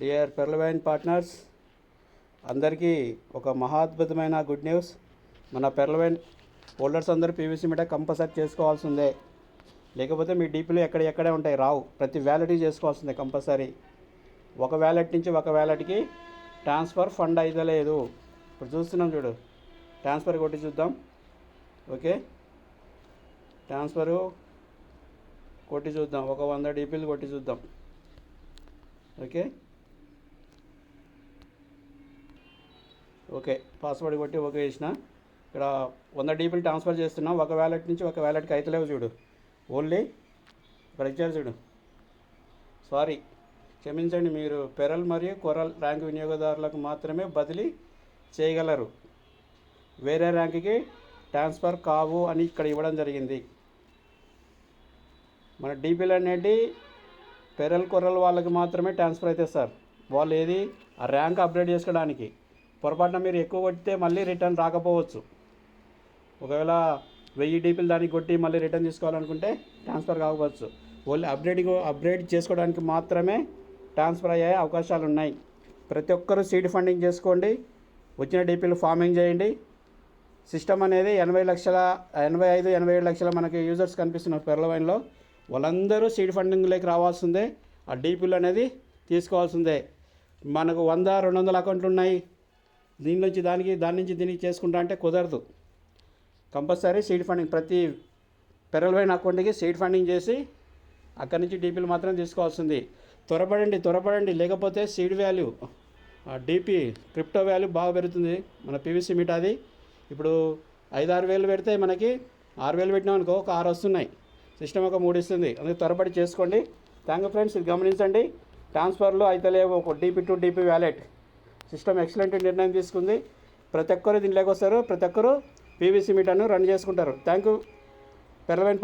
Dear పెర్లవైన్ partners అందరికీ ఒక మహాద్భుతమైన good news. మన పెర్లవైన్ హోల్డర్స్ అందరూ పీవీసీ మీట కంపల్సరీ చేసుకోవాల్సిందే. లేకపోతే మీ డీపీలు ఎక్కడ ఎక్కడే ఉంటాయి రావు. ప్రతి వ్యాలెట్ చేసుకోవాల్సిందే కంపల్సరీ. ఒక వ్యాలెట్ నుంచి ఒక వ్యాలెట్కి ట్రాన్స్ఫర్ ఫండ్ అయితే లేదు. ఇప్పుడు చూస్తున్నాం చూడు. ట్రాన్స్ఫర్ కొట్టి చూద్దాం. ఓకే? ట్రాన్స్ఫరు కొట్టి చూద్దాం. ఒక వంద డీపీలు కొట్టి చూద్దాం. ఓకే? ఓకే పాస్వర్డ్ కొట్టి ఓకే చేసిన. ఇక్కడ వంద డీపీలు ట్రాన్స్ఫర్ చేస్తున్నాం. ఒక వ్యాలెట్ నుంచి ఒక వ్యాలెట్కి అయితే చూడు. ఓన్లీ ఇక్కడ ఇచ్చారు చూడు. సారీ క్షమించండి మీరు పెరల్ మరియు కొరల్ ర్యాంక్ వినియోగదారులకు మాత్రమే బదిలీ చేయగలరు. వేరే ర్యాంక్కి ట్రాన్స్ఫర్ కావు అని ఇక్కడ ఇవ్వడం జరిగింది. మన డీపీలు అనేది పెరల్ కొర్రల్ వాళ్ళకి మాత్రమే ట్రాన్స్ఫర్ అవుతుంది సార్. వాళ్ళు ఏది? ఆ ర్యాంక్ అప్డేట్ చేసుకోవడానికి. పొరపాటున మీరు ఎక్కువ కొడితే మళ్ళీ రిటర్న్ రాకపోవచ్చు. ఒకవేళ వెయ్యి డీపీలు దానికి కొట్టి మళ్ళీ రిటర్న్ తీసుకోవాలనుకుంటే ట్రాన్స్ఫర్ కాకపోవచ్చు. ఓన్లీ అప్డేటింగ్ అప్డేట్ చేసుకోవడానికి మాత్రమే ట్రాన్స్ఫర్ అయ్యే అవకాశాలు ఉన్నాయి. ప్రతి ఒక్కరూ సీడ్ ఫండింగ్ చేసుకోండి. వచ్చిన డీపీలు ఫార్మింగ్ చేయండి. సిస్టమ్ అనేది ఎనభై లక్షల ఎనభై ఐదు ఎనభై ఏడు లక్షల మనకి యూజర్స్ కనిపిస్తున్నారు పెర్లవైన్లో. వాళ్ళందరూ సీడ్ ఫండింగ్లోకి రావాల్సిందే. ఆ డీపీలు అనేది తీసుకోవాల్సిందే. మనకు వంద రెండు వందల అకౌంట్లు ఉన్నాయి. దీని నుంచి దానికి దాని నుంచి దీనికి చేసుకుంటా అంటే కుదరదు. కంపల్సరీ సీడ్ ఫండింగ్ ప్రతి పెరల్వైన అకౌంట్కి సీడ్ ఫండింగ్ చేసి అక్కడి నుంచి డీపీలు మాత్రం తీసుకోవాల్సింది. త్వరపడండి త్వరపడండి. లేకపోతే seed value DP crypto value బాగా పెరుగుతుంది. మన పీవీసీ మీట్ అది. ఇప్పుడు ఐదు ఆరు వేలు పెడితే మనకి ఆరు వేలు పెట్టినాం అనుకో ఒక ఆరు వస్తున్నాయి. సిస్టమ్ ఒక మూడు ఇస్తుంది. అందుకే త్వరపడి చేసుకోండి. Thank you friends. ఇది గమనించండి. ట్రాన్స్ఫర్లో అయితే లేవు ఒక DP to DP wallet system excellent నిర్ణయం తీసుకుంది. ప్రతి ఒక్కరు దీనిలోకి వస్తారు. ప్రతి ఒక్కరు పీవీసీ మీటర్ను రన్ చేసుకుంటారు. Thank you Pearlvine